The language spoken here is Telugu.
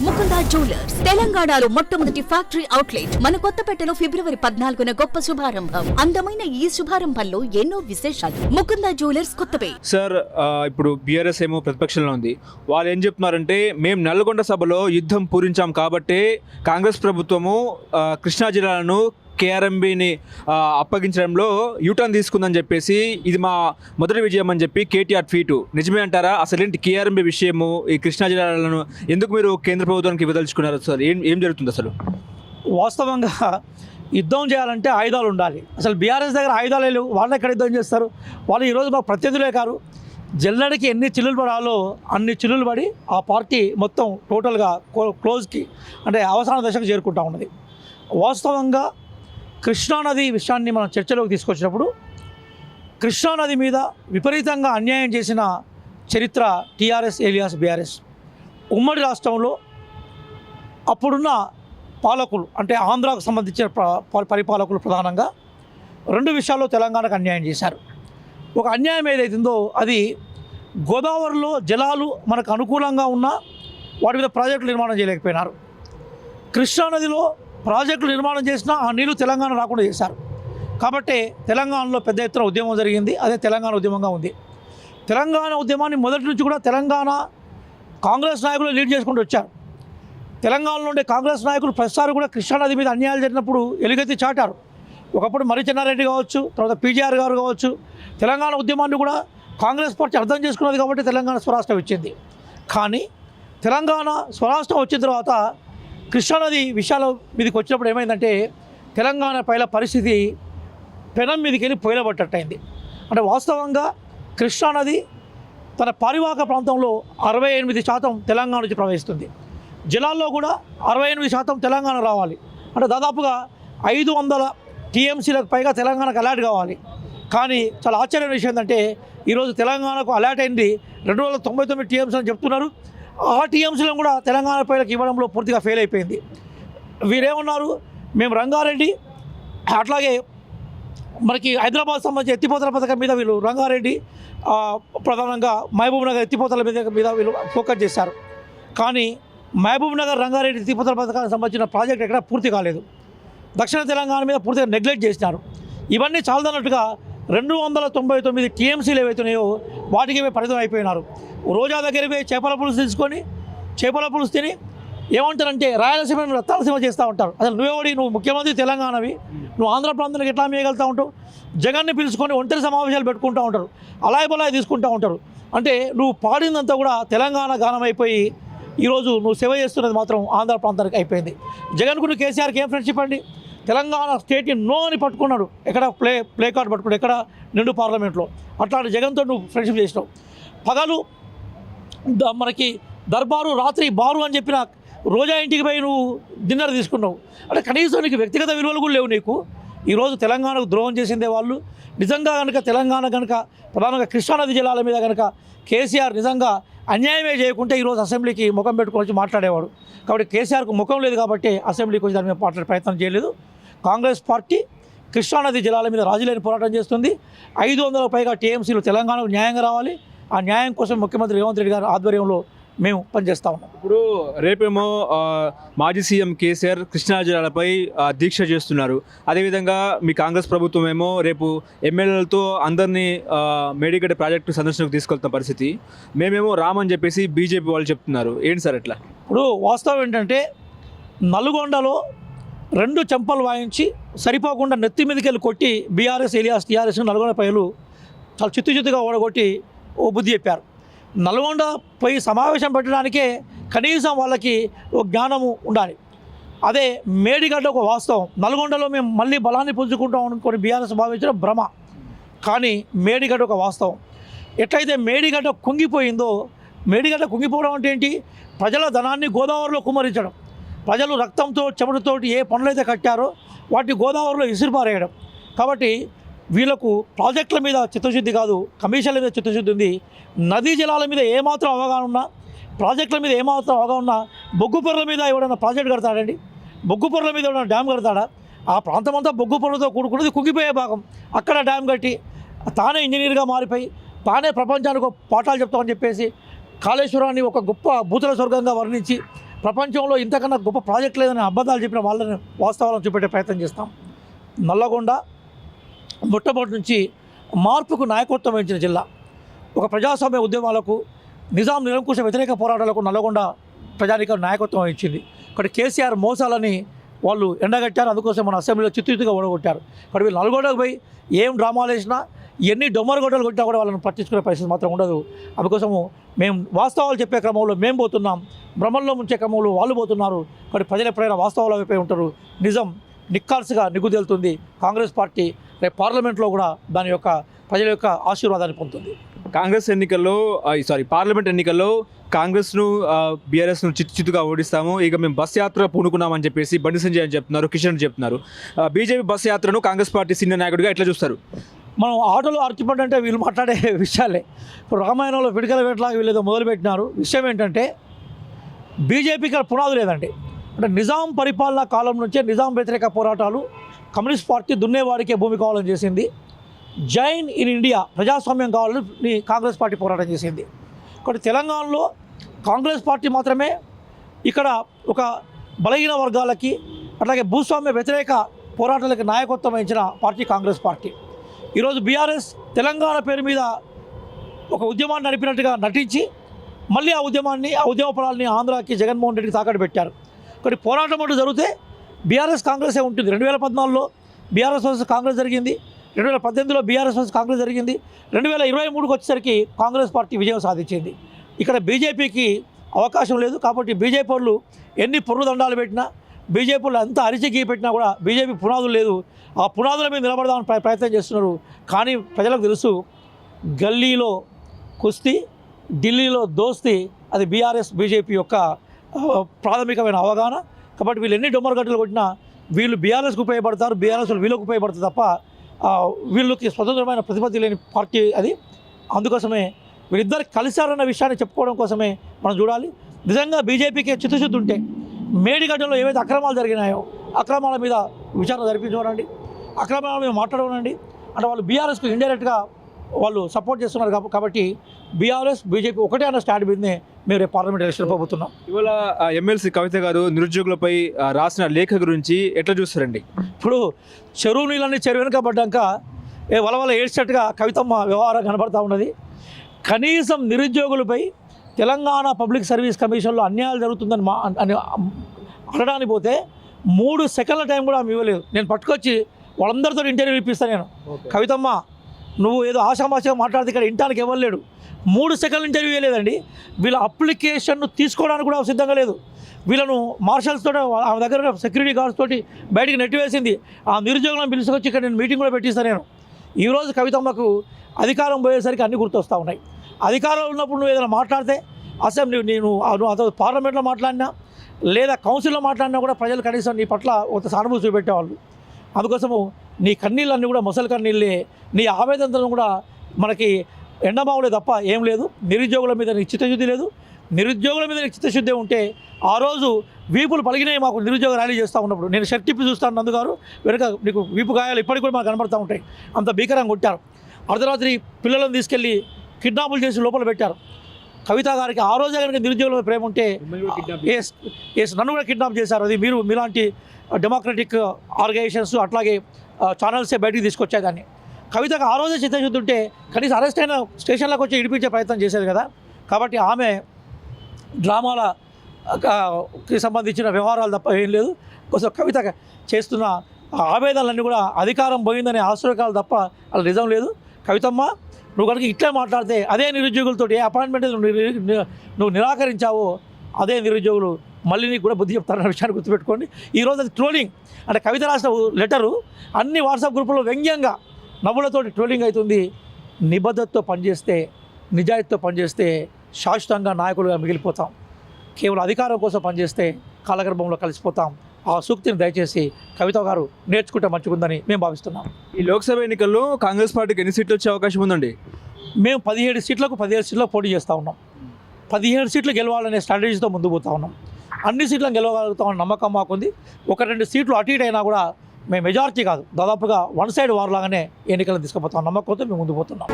ముకుందా జ్యువెలర్స్. తెలంగాణలో మొట్టమొదటి ఫ్యాక్టరీ అవుట్లెట్. మన కొత్తపేటలో ఫిబ్రవరి పద్నాలుగున గొప్ప శుభారంభం. అందమైన ఈ శుభారంభంలో ఎన్నో విశేషాలు. ముకుందా జ్యువెలర్స్ కొత్తపే సార్ ఇప్పుడు బీఆర్ఎస్ ఏమో ప్రతిపక్షంలో ఉంది. వాళ్ళు ఏం చెప్తున్నారంటే మేము నల్గొండ సభలో యుద్ధం పూరించాం కాబట్టే కాంగ్రెస్ ప్రభుత్వము కృష్ణా జిల్లాలను కేఆర్ఎంబిని అప్పగించడంలో యూటర్న్ తీసుకుందని చెప్పేసి ఇది మా మొదటి విజయం అని చెప్పి కేటీఆర్ ట్వీటు. నిజమే అంటారా? అసలు ఏంటి కేఆర్ఎంబి విషయము? ఈ కృష్ణా జిల్లాలను ఎందుకు మీరు కేంద్ర ప్రభుత్వానికి ఇవ్వదలుచుకున్నారు సార్ ఏం ఏం జరుగుతుంది అసలు? వాస్తవంగా యుద్ధం చేయాలంటే ఆయుధాలు ఉండాలి. అసలు బీఆర్ఎస్ దగ్గర ఆయుధాలు లేవు. వాళ్ళు ఎక్కడ యుద్ధం చేస్తారు? వాళ్ళు ఈరోజు మా ప్రత్యర్థులే కారు. జల్లడికి ఎన్ని చిల్లులు పడాలో అన్ని చిల్లులు పడి ఆ పార్టీ మొత్తం టోటల్గా క్లోజ్కి అంటే అవసాన దశకు చేరుకుంటా ఉన్నది. వాస్తవంగా కృష్ణానది విషయాన్ని మనం చర్చలోకి తీసుకొచ్చినప్పుడు కృష్ణానది మీద విపరీతంగా అన్యాయం చేసిన చరిత్ర టీఆర్ఎస్ ఏలియాస్ బీఆర్ఎస్. ఉమ్మడి రాష్ట్రంలో అప్పుడున్న పాలకులు అంటే ఆంధ్రాకు సంబంధించిన ప- పరిపాలకులు ప్రధానంగా రెండు విషయాల్లో తెలంగాణకు అన్యాయం చేశారు. ఒక అన్యాయం ఏదైతుందో అది గోదావరిలో జలాలు మనకు అనుకూలంగా ఉన్నా వాటి మీద ప్రాజెక్టులు నిర్మాణం చేయలేకపోయినారు. కృష్ణానదిలో ప్రాజెక్టులు నిర్మాణం చేసినా ఆ నీళ్ళు తెలంగాణ రాకుండా చేశారు. కాబట్టి తెలంగాణలో పెద్ద ఎత్తున ఉద్యమం జరిగింది. అదే తెలంగాణ ఉద్యమంగా ఉంది. తెలంగాణ ఉద్యమాన్ని మొదటి నుంచి కూడా తెలంగాణ కాంగ్రెస్ నాయకులు లీడ్ చేసుకుంటూ వచ్చారు. తెలంగాణలో ఉండే కాంగ్రెస్ నాయకులు ప్రతిసారి కూడా కృష్ణానది మీద అన్యాయాలు జరిగినప్పుడు ఎలుగెత్తి చాటారు. ఒకప్పుడు మరి చెన్నారెడ్డి కావచ్చు తర్వాత పీజీఆర్ గారు కావచ్చు తెలంగాణ ఉద్యమాన్ని కూడా కాంగ్రెస్ పార్టీ అర్థం చేసుకున్నది కాబట్టి తెలంగాణ స్వరాష్ట్రం ఇచ్చింది. కానీ తెలంగాణ స్వరాష్ట్రం వచ్చిన తర్వాత కృష్ణానది విషయాల మీదకి వచ్చినప్పుడు ఏమైందంటే తెలంగాణ పైల పరిస్థితి పెనం మీదకి వెళ్ళి పొయ్యబట్టట్టయింది అంటే వాస్తవంగా కృష్ణానది తన పరివాహక ప్రాంతంలో అరవై ఎనిమిది శాతం తెలంగాణ నుంచి ప్రవహిస్తుంది. జిల్లాల్లో కూడా అరవై ఎనిమిది శాతం తెలంగాణ రావాలి. అంటే దాదాపుగా ఐదు వందల టీఎంసీలకు పైగా తెలంగాణకు అలర్ట్ కావాలి. కానీ చాలా ఆశ్చర్యమైన విషయం ఏంటంటే ఈరోజు తెలంగాణకు అలర్ట్ అయింది రెండు వందల తొంభై తొమ్మిది టీఎంసీ అని చెప్తున్నారు. ఆ టీఎంసీలను కూడా తెలంగాణ ప్రజలకు ఇవ్వడంలో పూర్తిగా ఫెయిల్ అయిపోయింది. వీరేమన్నారు? మేము రంగారెడ్డి అట్లాగే మనకి హైదరాబాద్ సంబంధించి ఎత్తిపోతల పథకం మీద వీళ్ళు రంగారెడ్డి ప్రధానంగా మహబూబ్ నగర్ ఎత్తిపోతల మీద మీద వీళ్ళు ఫోకస్ చేశారు. కానీ మహబూబ్ నగర్ రంగారెడ్డి ఎత్తిపోతల పథకానికి సంబంధించిన ప్రాజెక్ట్ ఎక్కడ పూర్తి కాలేదు. దక్షిణ తెలంగాణ మీద పూర్తిగా నెగ్లెక్ట్ చేసినారు. ఇవన్నీ చాలదన్నట్టుగా రెండు వందల తొంభై తొమ్మిది టీఎంసీలు ఏవైతున్నాయో వాటికి పరిమితం అయిపోయినారు. రోజా దగ్గర పోయి చేపల పులుసు తీసుకొని చేపల పులుసు తిని ఏమంటారంటే రాయలసీమ రత్తాలసీమ చేస్తూ ఉంటారు. అసలు నువ్వెవడి నువ్వు ముఖ్యమంత్రి తెలంగాణవి నువ్వు ఆంధ్ర ప్రాంతానికి ఎట్లా మేయగలుగుతూ ఉంటావు? జగన్ని పిలుచుకొని ఒంటరి సమావేశాలు పెట్టుకుంటూ ఉంటారు. అలాయ్ బలాయ్ తీసుకుంటూ ఉంటారు. అంటే నువ్వు పాడిందంతా కూడా తెలంగాణ గానం అయిపోయి ఈరోజు నువ్వు సేవ చేస్తున్నది మాత్రం ఆంధ్ర ప్రాంతానికి అయిపోయింది. జగన్కు నువ్వు కేసీఆర్కి ఏం ఫ్రెండ్షిప్ అండి? తెలంగాణ స్టేట్ని నో అని పట్టుకున్నాడు. ఎక్కడ ప్లే ప్లే కార్డ్ పట్టుకున్నాడు. ఎక్కడ? నిండు పార్లమెంట్లో. అట్లాంటి జగన్తో నువ్వు ఫ్రెండ్షిప్ చేసినావు. పగలు మనకి దర్బారు రాత్రి బారు అని చెప్పిన రోజా ఇంటికి పోయి నువ్వు డిన్నర్ తీసుకున్నావు. అంటే కనీసం నీకు వ్యక్తిగత విలువలు కూడా లేవు నీకు. ఈరోజు తెలంగాణకు ద్రోహం చేసిందే వాళ్ళు. నిజంగా కనుక తెలంగాణ కనుక ప్రధానంగా కృష్ణానది జిల్లాల మీద కనుక కేసీఆర్ నిజంగా అన్యాయమే చేయకుంటే ఈరోజు అసెంబ్లీకి ముఖం పెట్టుకొని వచ్చి మాట్లాడేవాడు. కాబట్టి కేసీఆర్కు ముఖం లేదు కాబట్టి అసెంబ్లీకి వచ్చి దాని మీద మాట్లాడే ప్రయత్నం చేయలేదు. కాంగ్రెస్ పార్టీ కృష్ణానది జిల్లాల మీద రాజులేని పోరాటం చేస్తుంది. ఐదు వందల పైగా టీఎంసీలు తెలంగాణకు న్యాయంగా రావాలి. ఆ న్యాయం కోసం ముఖ్యమంత్రి రేవంత్ రెడ్డి గారి ఆధ్వర్యంలో మేము పనిచేస్తా ఉన్నాం. ఇప్పుడు రేపేమో మాజీ సీఎం కేసీఆర్ కృష్ణా జిల్లాలపై దీక్ష చేస్తున్నారు. అదేవిధంగా మీ కాంగ్రెస్ ప్రభుత్వం ఏమో రేపు ఎమ్మెల్యేలతో అందరినీ మేడిగడ్డ ప్రాజెక్టు సందర్శనకు తీసుకెళ్తున్న పరిస్థితి. మేమేమో రామని చెప్పేసి బీజేపీ వాళ్ళు చెప్తున్నారు. ఏంటి సార్ ఎట్లా ఇప్పుడు వాస్తవం ఏంటంటే నల్గొండలో రెండు చెంపలు వాయించి సరిపోకుండా నెత్తి మీదకి వెళ్ళి కొట్టి బీఆర్ఎస్ ఏలియాస్ టీఆర్ఎస్ నల్గొండ పైలు చాలా చిత్తు చిత్తుగా ఓడగొట్టి ఓ బుద్ధి చెప్పారు. నల్గొండ పోయి సమావేశం పెట్టడానికే కనీసం వాళ్ళకి ఓ జ్ఞానము ఉండాలి. అదే మేడిగడ్డ ఒక వాస్తవం. నల్గొండలో మేము మళ్ళీ బలాన్ని పుంజుకుంటాం అనుకొని బీఆర్ఎస్ భావించడం భ్రమ. కానీ మేడిగడ్డ ఒక వాస్తవం. ఎట్లయితే మేడిగడ్డ కుంగిపోయిందో మేడిగడ్డ కుంగిపోవడం అంటే ఏంటి? ప్రజల ధనాన్ని గోదావరిలో కుమ్మరించడం. ప్రజలు రక్తంతో చెమటతోటి ఏ పనులైతే కట్టారో వాటిని గోదావరిలో ఇసిరిపారేయడం కాబట్టి వీళ్ళకు ప్రాజెక్టుల మీద చిత్తశుద్ధి కాదు కమిషన్ల మీద చిత్తశుద్ధి ఉంది. నదీ జలాల మీద ఏమాత్రం అవగాహన ఉన్నా ప్రాజెక్టుల మీద ఏమాత్రం అవగాహన ఉన్నా బొగ్గు పొరల మీద ఎవడన్నా ప్రాజెక్ట్ కడతాడండి? బొగ్గు పొరల మీద ఎవడన్నా డ్యామ్ కడతాడా? ఆ ప్రాంతం అంతా బొగ్గు పొరలతో కూడుకున్నది కుంగిపోయే భాగం. అక్కడ డ్యామ్ కట్టి తానే ఇంజనీర్గా మారిపోయి తానే ప్రపంచానికి ఒక పాఠాలు చెప్తామని చెప్పేసి కాళేశ్వరాన్ని ఒక గొప్ప భూతల స్వర్గంగా వర్ణించి ప్రపంచంలో ఇంతకన్నా గొప్ప ప్రాజెక్ట్ లేదని అబద్ధాలు చెప్పిన వాళ్ళని వాస్తవాలను చూపెట్టే ప్రయత్నం చేస్తాం. నల్లగొండ మొట్టమొదటి నుంచి మార్పుకు నాయకత్వం వహించిన జిల్లా. ఒక ప్రజాస్వామ్య ఉద్యమాలకు నిజాం నిరంకుశ వ్యతిరేక పోరాటాలకు నల్గొండ ప్రజానిక నాయకత్వం వహించింది. ఇక్కడ కేసీఆర్ మోసాలని వాళ్ళు ఎండగట్టారు. అందుకోసం మన అసెంబ్లీలో చిత్తుగా ఓడగొట్టారు. ఇక్కడ వీళ్ళు నల్గొండకు పోయి ఏం డ్రామాలు వేసినా ఎన్ని డొమ్మరగొడ్డలు కొట్టినా కూడా వాళ్ళని పట్టించుకునే పరిస్థితి మాత్రం ఉండదు. అందుకోసము మేము వాస్తవాలు చెప్పే క్రమంలో మేము పోతున్నాం. భ్రమంలో ముంచే క్రమంలో వాళ్ళు పోతున్నారు. మరి ప్రజలు ఎప్పుడైనా వాస్తవాలు అయిపోయి ఉంటారు. నిజం నిక్కాల్సిగా నిగ్గుదేలుతుంది. కాంగ్రెస్ పార్టీ రేపు పార్లమెంట్లో కూడా దాని యొక్క ప్రజల యొక్క ఆశీర్వాదాన్ని పొందుతుంది. కాంగ్రెస్ ఎన్నికల్లో సారీ పార్లమెంట్ ఎన్నికల్లో కాంగ్రెస్ను బీఆర్ఎస్ను చిత్తు చిత్తుగా ఓడిస్తాము. ఇక మేము బస్ యాత్ర పూనుకున్నామని చెప్పేసి బండి సంజయ్ అని చెప్తున్నారు కిషన్ చెప్తున్నారు. బీజేపీ బస్ యాత్రను కాంగ్రెస్ పార్టీ సీనియర్ నాయకుడిగా ఎట్లా చూస్తారు? మనం ఆటోలో అరచిపడ్డ అంటే వీళ్ళు మాట్లాడే విషయాలే. ఇప్పుడు రామాయణంలో పిడికల వేటలాగా వీళ్ళు ఏదో మొదలుపెట్టినారు. విషయం ఏంటంటే బీజేపీకి పునాది లేదండి అంటే నిజాం పరిపాలనా కాలం నుంచే నిజాం వ్యతిరేక పోరాటాలు కమ్యూనిస్ట్ పార్టీ దున్నేవాడికే భూమి కావాలని చేసింది. జైన్ ఇన్ ఇండియా ప్రజాస్వామ్యం కావాలని కాంగ్రెస్ పార్టీ పోరాటం చేసింది. ఇక్కడ తెలంగాణలో కాంగ్రెస్ పార్టీ మాత్రమే ఇక్కడ ఒక బలహీన వర్గాలకి అట్లాగే భూస్వామ్య వ్యతిరేక పోరాటాలకు నాయకత్వం వహించిన పార్టీ కాంగ్రెస్ పార్టీ. ఈరోజు బీఆర్ఎస్ తెలంగాణ పేరు మీద ఒక ఉద్యమాన్ని నడిపినట్టుగా నటించి మళ్ళీ ఆ ఉద్యమాన్ని ఆ ఉద్యమ ఫలాల్ని ఆంధ్రాకి జగన్మోహన్ రెడ్డికి తాకట్టు పెట్టారు. కానీ పోరాటం అంటూ జరిగితే బీఆర్ఎస్ కాంగ్రెసే ఉంటుంది. రెండు వేల పద్నాలుగులో బీఆర్ఎస్ వర్సెస్ కాంగ్రెస్ జరిగింది. రెండు వేల పద్దెనిమిదిలో బీఆర్ఎస్ వర్సెస్ కాంగ్రెస్ జరిగింది. రెండు వేల ఇరవై మూడుకి వచ్చేసరికి కాంగ్రెస్ పార్టీ విజయం సాధించింది. ఇక్కడ బీజేపీకి అవకాశం లేదు కాబట్టి బీజేపీ వాళ్ళు ఎన్ని పొర్రుదండాలు పెట్టినా బీజేపీ వాళ్ళు ఎంత అరిచి పెట్టినా కూడా బీజేపీ పునాదులు లేదు. ఆ పునాదుల మీద నిలబడదామని ప్రయత్నం చేస్తున్నారు. కానీ ప్రజలకు తెలుసు గల్లీలో కుస్తీ ఢిల్లీలో దోస్తీ అది బీఆర్ఎస్ బీజేపీ యొక్క ప్రాథమికమైన అవగాహన. కాబట్టి వీళ్ళు ఎన్ని డొమ్మర గడ్డలు కొట్టినా వీళ్ళు బీఆర్ఎస్కి ఉపయోగపడతారు బీఆర్ఎస్ వాళ్ళు వీళ్ళకి ఉపయోగపడుతుంది తప్ప వీళ్ళకి స్వతంత్రమైన ప్రతిపత్తి లేని పార్టీ అది. అందుకోసమే వీళ్ళిద్దరు కలిశారన్న విషయాన్ని చెప్పుకోవడం కోసమే మనం చూడాలి. నిజంగా బీజేపీకి చిత్తశుద్ధి ఉంటే మేడిగడ్డలో ఏవైతే అక్రమాలు జరిగినాయో అక్రమాల మీద విచారణ జరిపించమనండి అక్రమాల మీద మాట్లాడమనండి అంటే వాళ్ళు బీఆర్ఎస్కు ఇండైరెక్ట్గా వాళ్ళు సపోర్ట్ చేస్తున్నారు కాబట్టి బీఆర్ఎస్ బీజేపీ ఒకటే అన్న స్టాండ్ మీదనే మేము రేపు పార్లమెంట్ ఎలక్షన్ పోతున్నాం ఇవాళ ఎమ్మెల్సీ కవిత గారు నిరుద్యోగులపై రాసిన లేఖ గురించి ఎట్లా చూస్తారండి? ఇప్పుడు చెరువు నీళ్ళని చెరువు వెనుక పడ్డాక ఏ వలవల ఏడ్చినట్టుగా కవితమ్మ వ్యవహారం కనబడతా ఉన్నది. కనీసం నిరుద్యోగులపై తెలంగాణ పబ్లిక్ సర్వీస్ కమిషన్లో అన్యాయాలు జరుగుతుందని మా అని అనడానికి పోతే మూడు సెకండ్ల టైం కూడా ఆమె ఇవ్వలేదు. నేను పట్టుకొచ్చి వాళ్ళందరితో ఇంటర్వ్యూ ఇప్పిస్తాను నేను. కవితమ్మ నువ్వు ఏదో ఆశామాషగా మాట్లాడితే ఇక్కడ ఇంటానికి ఇవ్వలేడు మూడు సెకండ్ ఇంటర్వ్యూ లేదండి వీళ్ళ అప్లికేషన్ను తీసుకోవడానికి కూడా సిద్ధంగా లేదు. వీళ్ళను మార్షల్స్ తోటి ఆమె దగ్గర సెక్యూరిటీ గార్డ్స్ తోటి బయటికి నెట్టివేసింది ఆ నిరుద్యోగులను పిలుచుకొచ్చి ఇక్కడ నేను మీటింగ్ కూడా పెట్టిస్తాను నేను. ఈరోజు కవితమ్మకు అధికారం పోయేసరికి అన్నీ గుర్తొస్తూ ఉన్నాయి. అధికారంలో ఉన్నప్పుడు నువ్వు ఏదైనా మాట్లాడితే అసెంబ్లీ నేను అతను పార్లమెంట్లో మాట్లాడినా లేదా కౌన్సిల్లో మాట్లాడినా కూడా ప్రజలు కనీసం నీ పట్ల ఒక సానుభూతి చూపెట్టేవాళ్ళు. అందుకోసము నీ కన్నీళ్ళన్నీ కూడా ముసలి కన్నీళ్ళే నీ ఆవేదనలను కూడా మనకి ఎండమావులే తప్ప ఏం లేదు. నిరుద్యోగుల మీద నీకు చిత్తశుద్ధి లేదు. నిరుద్యోగుల మీద నీకు చిత్తశుద్ధి ఉంటే ఆ రోజు వీపులు పలిగినాయి మాకు నిరుద్యోగ ర్యాలీ చేస్తూ ఉన్నప్పుడు. నేను షర్ట్ తిప్పి చూస్తాను నందుగారు వెనుక నీకు వీపు గాయాలు ఇప్పటికి కూడా మాకు కనబడుతూ ఉంటాయి. అంత భీకరంగా కొట్టారు. అర్ధరాత్రి పిల్లలను తీసుకెళ్ళి కిడ్నాపులు చేసి లోపల పెట్టారు. కవిత గారికి ఆ రోజే కనుక నిరుద్యోగుల ప్రేమ ఉంటే ఎస్ ఎస్ నన్ను కూడా కిడ్నాప్ చేశారు. అది మీరు మీలాంటి డెమోక్రటిక్ ఆర్గనైజేషన్స్ అట్లాగే ఛానల్సే బయటికి తీసుకొచ్చాయి దాన్ని. కవితకు ఆ రోజే చిత్తశుద్ధి ఉంటే కనీసం అరెస్ట్ అయిన స్టేషన్లోకి వచ్చి ఇడిపించే ప్రయత్నం చేసేది కదా. కాబట్టి ఆమె డ్రామాల ఆ, కి సంబంధించిన వ్యవహారాలు తప్ప ఏం లేదు. కొంచెం కవిత చేస్తున్న ఆవేదనలన్నీ కూడా అధికారం పోయిందనే ఆశ్చర్యకాలు తప్ప అలా నిజం లేదు. కవితమ్మ నువ్వు కనుక ఇట్లే మాట్లాడితే అదే నిరుద్యోగులతో ఏ అపాయింట్మెంట్ నువ్వు నువ్వు నిరాకరించావో అదే నిరుద్యోగులు మళ్ళీ నీకు కూడా బుద్ధి చెప్తారన్న విషయాన్ని గుర్తుపెట్టుకోండి. ఈరోజు అది ట్రోలింగ్. అంటే కవిత రాసిన లెటరు అన్ని వాట్సాప్ గ్రూపుల్లో వ్యంగ్యంగా నవ్వులతోటి ట్రోలింగ్ అవుతుంది. నిబద్ధతతో పనిచేస్తే నిజాయితీతో పనిచేస్తే శాశ్వతంగా నాయకులుగా మిగిలిపోతాం. కేవలం అధికారం కోసం పనిచేస్తే కాలగర్భంలో కలిసిపోతాం. ఆ సూక్తిని దయచేసి కవిత గారు నేర్చుకుంటే మంచిగుందని మేము భావిస్తున్నాం. ఈ లోక్సభ ఎన్నికల్లో కాంగ్రెస్ పార్టీకి ఎన్ని సీట్లు వచ్చే అవకాశం ఉందండి? మేము పదిహేడు సీట్లకు పదిహేడు సీట్లకు పోటీ చేస్తూ ఉన్నాం. పదిహేడు సీట్లు గెలవాలనే స్ట్రాటజీతో ముందు పోతా ఉన్నాం. అన్ని సీట్లను గెలవగలుగుతామని నమ్మకం మాకుంది. ఒక రెండు సీట్లు అటు ఇటు అయినా కూడా మేము మెజారిటీ కాదు. దాదాపుగా వన్ సైడ్ వార్ లాగానే ఎన్నికలు తీసుకుపోతాం నమ్మకంతో మేము ముందు పోతున్నాం.